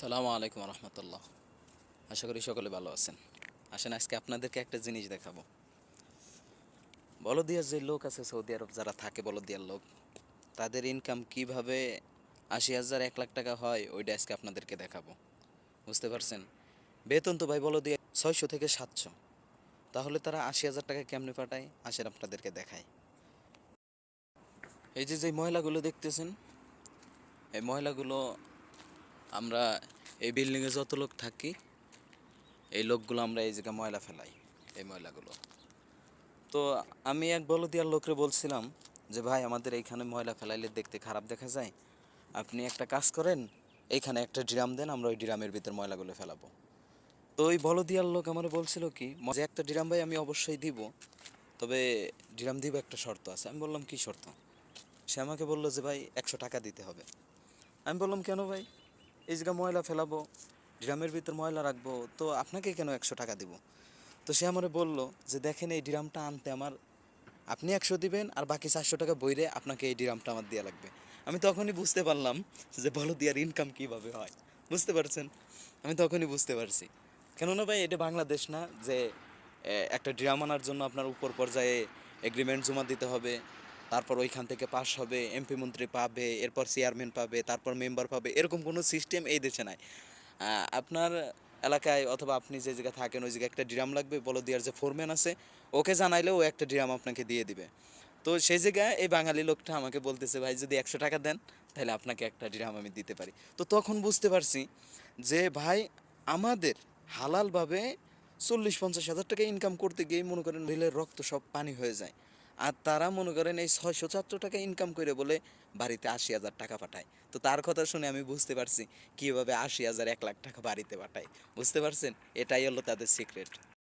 আসসালামু আলাইকুম রহমতুল্লাহ। আশা করি সকলে ভালো আছেন। আসেন, আজকে আপনাদেরকে একটা জিনিস দেখাবো। বলদিয়ার যে লোক আছে, সৌদি আরব যারা থাকে, বলদিয়ার লোক, তাদের ইনকাম কীভাবে আশি হাজার, এক লাখ টাকা হয়, ওইটা আজকে আপনাদেরকে দেখাবো। বুঝতে পারছেন? বেতন তো ভাই বলদিয়া ছয়শো থেকে সাতশো। তাহলে তারা আশি হাজার টাকা কেমনে পাঠায়? আসেন, আপনাদেরকে দেখায় এই যে যে মহিলাগুলো দেখতেছেন, এই মহিলাগুলো আমরা এই বিল্ডিংয়ে যত লোক থাকি, এই লোকগুলো আমরা এই জায়গায় ময়লা ফেলাই, এই ময়লাগুলো। তো আমি এক বলদিয়ার লোকরে বলছিলাম যে, ভাই, আমাদের এইখানে ময়লা ফেলাইলে দেখতে খারাপ দেখা যায়। আপনি একটা কাজ করেন, এইখানে একটা ড্রাম দেন, আমরা ওই ড্রামের ভিতর ময়লাগুলো ফেলাবো। তো ওই বলদিয়ার লোক আমার বলছিল কি যে একটা ড্রাম ভাই আমি অবশ্যই দিব, তবে ড্রাম দিব একটা শর্ত আছে। আমি বললাম, কি শর্ত? সে আমাকে বলল যে, ভাই, একশো টাকা দিতে হবে। আমি বললাম, কেন ভাই? এই জায়গা ময়লা ফেলাবো, ড্রামের ভিতর ময়লা রাখব, তো আপনাকে কেন একশো টাকা দিব? তো সে আমারে বলল যে, দেখেন এই ড্রামটা আনতে আমার, আপনি একশো দিবেন আর বাকি চারশো টাকা বইরে আপনাকে এই ড্রামটা আমার দেওয়া লাগবে। আমি তখনই বুঝতে পারলাম যে বলো দিয়ার ইনকাম কীভাবে হয়। বুঝতে পারছেন? আমি তখনই বুঝতে পারছি। কেননা ভাই, এটা বাংলাদেশ না যে একটা ড্রাম আনার জন্য আপনার উপর পর্যায়ে এগ্রিমেন্ট জমা দিতে হবে। তারপর ওইখান থেকে পাস হবে এমপি মন্ত্রী পাবে, এরপর চেয়ারম্যান পাবে, তারপর মেম্বার পাবে, এরকম কোনো সিস্টেম এই দেশে নাই। আপনার এলাকায় অথবা আপনি যে জায়গায় থাকেন, ওই জায়গায় একটা ড্রাম লাগবে বলো দেওয়ার যে ফোরম্যান আছে, ওকে জানাইলে ও একটা ড্রাম আপনাকে দিয়ে দিবে। তো সেই জায়গায় এই বাঙালি লোকটা আমাকে বলতেছে, ভাই, যদি একশো টাকা দেন, তাহলে আপনাকে একটা ড্রাম আমি দিতে পারি। তো তখন বুঝতে পারছি যে, ভাই, আমাদের হালালভাবে চল্লিশ পঞ্চাশ হাজার টাকা ইনকাম করতে গিয়ে মনে করেন রেলের রক্ত সব পানি হয়ে যায়। আর তারা মনে করেন এই ছয়শো চারশো টাকা ইনকাম করে বলে বাড়িতে আশি হাজার টাকা পাঠায়। তো তার কথা শুনে আমি বুঝতে পারছি কীভাবে আশি হাজার এক লাখ টাকা বাড়িতে পাঠায়। বুঝতে পারছেন? এটাই হলো তাদের সিক্রেট